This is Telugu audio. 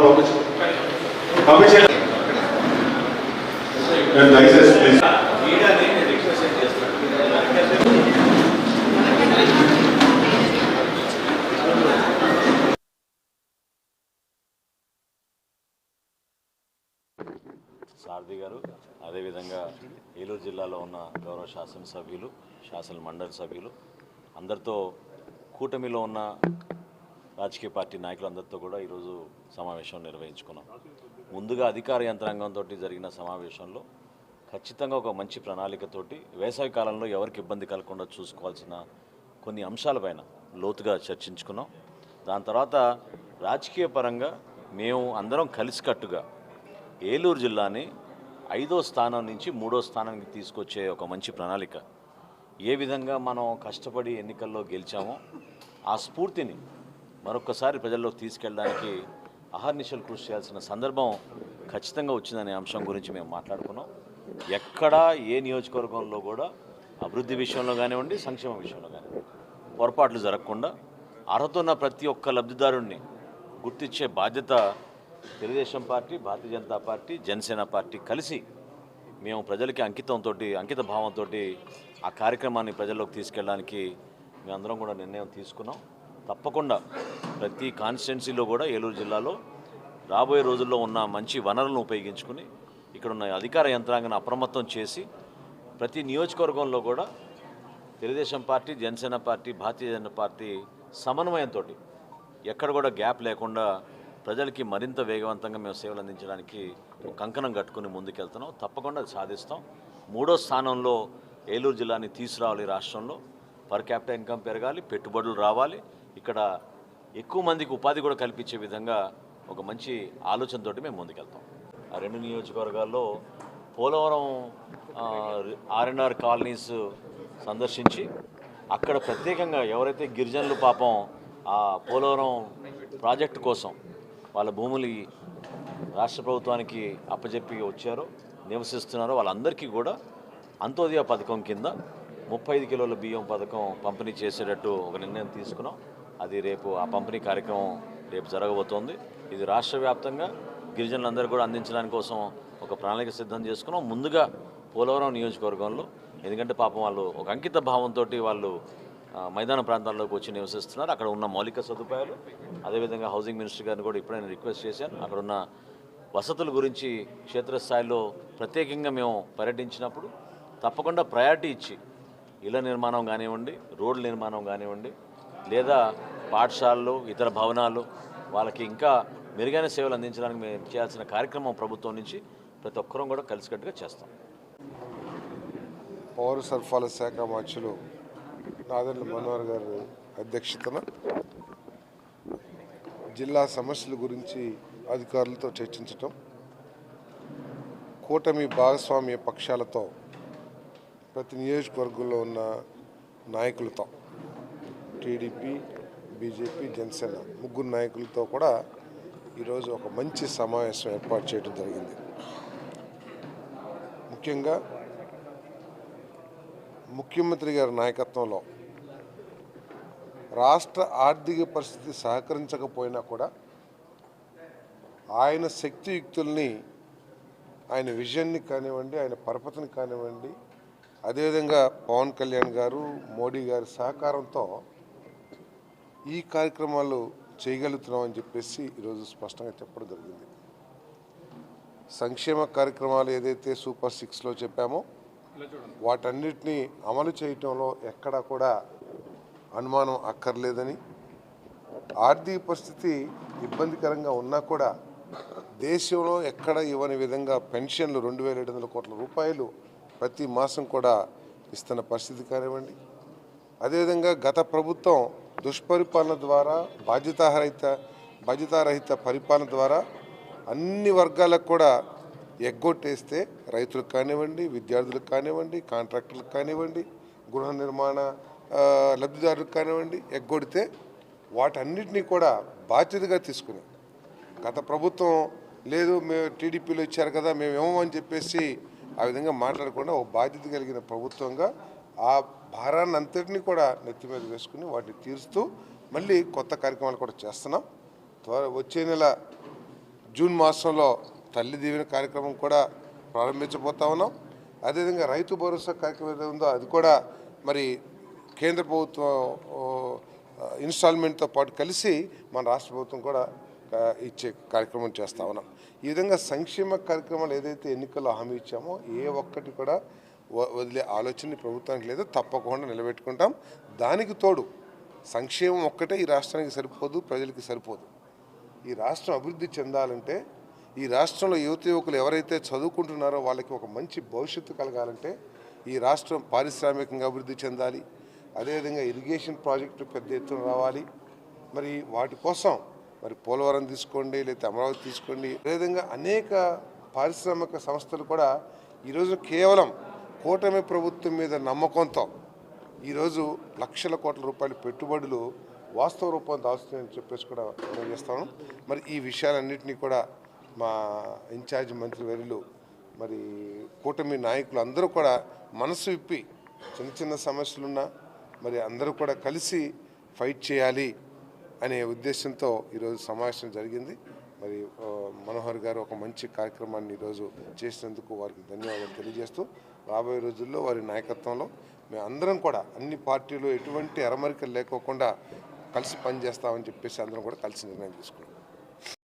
కూడా చివరి పంపించండి. నేను దయచేసి ప్లీజ్ సారథి గారు అదేవిధంగా ఏలూరు జిల్లాలో ఉన్న గౌరవ శాసనసభ్యులు శాసన మండలి సభ్యులు అందరితో కూటమిలో ఉన్న రాజకీయ పార్టీ నాయకులందరితో కూడా ఈరోజు సమావేశం నిర్వహించుకున్నాం. ముందుగా అధికార యంత్రాంగంతో జరిగిన సమావేశంలో ఖచ్చితంగా ఒక మంచి ప్రణాళికతోటి వేసవి కాలంలో ఎవరికి ఇబ్బంది కలగకుండా చూసుకోవాల్సిన కొన్ని అంశాలపైన లోతుగా చర్చించుకున్నాం. దాని తర్వాత రాజకీయ పరంగా మేము అందరం కలిసికట్టుగా ఏలూరు జిల్లాని ఐదో స్థానం నుంచి మూడో స్థానానికి తీసుకొచ్చే ఒక మంచి ప్రణాళిక. ఏ విధంగా మనం కష్టపడి ఎన్నికల్లో గెలిచామో ఆ స్ఫూర్తిని మరొకసారి ప్రజల్లోకి తీసుకెళ్ళడానికి అహర్నిశలు కృషి చేయాల్సిన సందర్భం ఖచ్చితంగా వచ్చిందనే అంశం గురించి మేము మాట్లాడుకున్నాం. ఎక్కడా ఏ నియోజకవర్గంలో కూడా అభివృద్ధి విషయంలో కానివ్వండి సంక్షేమ విషయంలో కానివ్వండి పొరపాట్లు జరగకుండా అర్హత ఉన్న ప్రతి ఒక్క లబ్ధిదారుణ్ణి గుర్తించే బాధ్యత Telugu Desam party Bharatiya Janata party Janasena party కలిసి మేము ప్రజలకి అంకితంతో అంకిత భావంతో ఆ కార్యక్రమాన్ని ప్రజల్లోకి తీసుకెళ్ళడానికి మేమందరం కూడా నిర్ణయం తీసుకున్నాం. తప్పకుండా ప్రతి కాన్స్టిట్యున్సీలో కూడా ఏలూరు జిల్లాలో రాబోయే రోజుల్లో ఉన్న మంచి వనరులను ఉపయోగించుకుని ఇక్కడ ఉన్న అధికార యంత్రాంగాన్ని అప్రమత్తం చేసి ప్రతి నియోజకవర్గంలో కూడా Telugu Desam party Janasena party Bharatiya Janata party సమన్వయంతో ఎక్కడ కూడా గ్యాప్ లేకుండా ప్రజలకి మరింత వేగవంతంగా మేము సేవలు అందించడానికి కంకణం కట్టుకుని ముందుకెళ్తున్నాం. తప్పకుండా అది సాధిస్తాం. మూడో స్థానంలో ఏలూరు జిల్లాని తీసుకురావాలి రాష్ట్రంలో. పర్ క్యాపిటల్ ఇన్కమ్ పెరగాలి పెట్టుబడులు రావాలి. ఇక్కడ ఎక్కువ మందికి ఉపాధి కూడా కల్పించే విధంగా ఒక మంచి ఆలోచనతోటి మేము ముందుకెళ్తాం. ఆ రెండు నియోజకవర్గాల్లో పోలవరం ఆర్ఎన్ఆర్ కాలనీస్ సందర్శించి అక్కడ ప్రత్యేకంగా ఎవరైతే గిరిజనులు పాపం ఆ పోలవరం ప్రాజెక్టు కోసం వాళ్ళ భూములు రాష్ట్ర ప్రభుత్వానికి అప్పజెప్పి వచ్చారో నివసిస్తున్నారో వాళ్ళందరికీ కూడా అంత్యోదయ పథకం కింద ముప్పై ఐదు కిలోల బియ్యం పథకం పంపిణీ చేసేటట్టు ఒక నిర్ణయం తీసుకున్నాం. అది రేపు ఆ పంపిణీ కార్యక్రమం రేపు జరగబోతోంది. ఇది రాష్ట్ర వ్యాప్తంగా గిరిజనులందరూ కూడా అందించడానికి కోసం ఒక ప్రణాళిక సిద్ధం చేసుకున్నాం. ముందుగా పోలవరం నియోజకవర్గంలో ఎందుకంటే పాపం వాళ్ళు ఒక అంకిత భావంతో వాళ్ళు మైదాన ప్రాంతాల్లోకి వచ్చి నివసిస్తున్నారు. అక్కడ ఉన్న మౌలిక సదుపాయాలు అదేవిధంగా హౌసింగ్ మినిస్టర్ గారిని కూడా ఇప్పుడే నేను రిక్వెస్ట్ చేశాను. అక్కడ ఉన్న వసతుల గురించి క్షేత్రస్థాయిలో ప్రత్యేకంగా మేము పర్యటించినప్పుడు తప్పకుండా ప్రయారిటీ ఇచ్చి ఇళ్ళ నిర్మాణం కానివ్వండి రోడ్ల నిర్మాణం కానివ్వండి లేదా పాఠశాలలు ఇతర భవనాలు వాళ్ళకి ఇంకా మెరుగైన సేవలు అందించడానికి మేము చేయాల్సిన కార్యక్రమం ప్రభుత్వం నుంచి ప్రతి ఒక్కరూ కూడా కలిసికట్టుగా చేస్తాం. పౌర సరఫరాల శాఖ మంత్రులు నాదెండ్ల మనోహర్ గారి అధ్యక్షతన జిల్లా సమస్యల గురించి అధికారులతో చర్చించటం కూటమి భాగస్వామ్య పక్షాలతో ప్రతి నియోజకవర్గంలో ఉన్న నాయకులతో టీడీపీ బీజేపీ జనసేన ముగ్గురు నాయకులతో కూడా ఈరోజు ఒక మంచి సమావేశం ఏర్పాటు చేయడం జరిగింది. ముఖ్యంగా ముఖ్యమంత్రి గారి నాయకత్వంలో రాష్ట్ర ఆర్థిక పరిస్థితి సహకరించకపోయినా కూడా ఆయన శక్తియుక్తుల్ని ఆయన విజన్ని కానివ్వండి ఆయన పరపతిని కానివ్వండి అదేవిధంగా పవన్ కళ్యాణ్ గారు మోడీ గారి సహకారంతో ఈ కార్యక్రమాలు చేయగలుగుతున్నామని చెప్పేసి ఈరోజు స్పష్టంగా చెప్పడం జరిగింది. సంక్షేమ కార్యక్రమాలు ఏదైతే సూపర్ సిక్స్లో చెప్పామో వాటన్నిటినీ అమలు చేయటంలో ఎక్కడా కూడా అనుమానం అక్కర్లేదని ఆర్థిక పరిస్థితి ఇబ్బందికరంగా ఉన్నా కూడా దేశంలో ఎక్కడ ఇవ్వని విధంగా పెన్షన్లు రెండు వేల ఏడు వందల కోట్ల రూపాయలు ప్రతి మాసం కూడా ఇస్తున్న పరిస్థితి కానివ్వండి. అదేవిధంగా గత ప్రభుత్వం దుష్పరిపాలన ద్వారా బాధ్యతారహిత బాధ్యతారహిత పరిపాలన ద్వారా అన్ని వర్గాలకు కూడా ఎగ్గొట్టేస్తే రైతులకు కానివ్వండి విద్యార్థులకు కానివ్వండి కాంట్రాక్టర్లకు కానివ్వండి గృహ నిర్మాణ లబ్ధిదారులకు కానివ్వండి ఎగ్గొడితే వాటన్నిటినీ కూడా బాధ్యతగా తీసుకుని గత ప్రభుత్వం లేదు మేము టీడీపీలో ఇచ్చారు కదా మేము అని చెప్పేసి ఆ విధంగా మాట్లాడకుండా ఒక బాధ్యత కలిగిన ప్రభుత్వంగా ఆ భారాన్ని అంతటినీ కూడా నెత్తి మీద వేసుకుని వాటిని తీరుస్తూ మళ్ళీ కొత్త కార్యక్రమాలు కూడా చేస్తున్నాం. త్వర వచ్చే నెల జూన్ మాసంలో తల్లి దీవెన కార్యక్రమం కూడా ప్రారంభించబోతా ఉన్నాం. అదేవిధంగా రైతు భరోసా కార్యక్రమం ఏదైతే ఉందో అది కూడా మరి కేంద్ర ప్రభుత్వం ఇన్స్టాల్మెంట్తో పాటు కలిసి మన రాష్ట్ర ప్రభుత్వం కూడా ఇచ్చే కార్యక్రమం చేస్తా ఉన్నాం. ఈ విధంగా సంక్షేమ కార్యక్రమాలు ఏదైతే ఎన్నికల్లో హామీ ఇచ్చామో ఏ ఒక్కటి కూడా వదిలే ఆలోచన ప్రభుత్వానికి లేదా తప్పకుండా నిలబెట్టుకుంటాం. దానికి తోడు సంక్షేమం ఒక్కటే ఈ రాష్ట్రానికి సరిపోదు ప్రజలకి సరిపోదు. ఈ రాష్ట్రం అభివృద్ధి చెందాలంటే ఈ రాష్ట్రంలో యువత యువకులు ఎవరైతే చదువుకుంటున్నారో వాళ్ళకి ఒక మంచి భవిష్యత్తు కలగాలంటే ఈ రాష్ట్రం పారిశ్రామికంగా అభివృద్ధి చెందాలి. అదేవిధంగా ఇరిగేషన్ ప్రాజెక్టు పెద్ద ఎత్తున రావాలి. మరి వాటి కోసం మరి పోలవరం తీసుకోండి లేకపోతే అమరావతి తీసుకోండి. అదేవిధంగా అనేక పారిశ్రామిక సంస్థలు కూడా ఈరోజు కేవలం కూటమి ప్రభుత్వం మీద నమ్మకంతో ఈరోజు లక్షల కోట్ల రూపాయల పెట్టుబడులు వాస్తవ రూపం దాస్తున్నాయని చెప్పేసి కూడా మనం చేస్తాను మరి ఈ విషయాలన్నింటినీ కూడా మా ఇన్ఛార్జ్ మంత్రి వర్యులు మరి కూటమి నాయకులు అందరూ కూడా మనసు విప్పి చిన్న చిన్న సమస్యలున్నా మరి అందరూ కూడా కలిసి ఫైట్ చేయాలి అనే ఉద్దేశంతో ఈరోజు సమావేశం జరిగింది. మనోహర్ గారు ఒక మంచి కార్యక్రమాన్ని ఈరోజు చేసినందుకు వారికి ధన్యవాదాలు తెలియజేస్తూ రాబోయే రోజుల్లో వారి నాయకత్వంలో మేము అందరం కూడా అన్ని పార్టీలు ఎటువంటి అరమరికలు లేకోకుండా కలిసి పనిచేస్తామని చెప్పేసి అందరం కూడా కలిసి నిర్ణయం తీసుకున్నాం.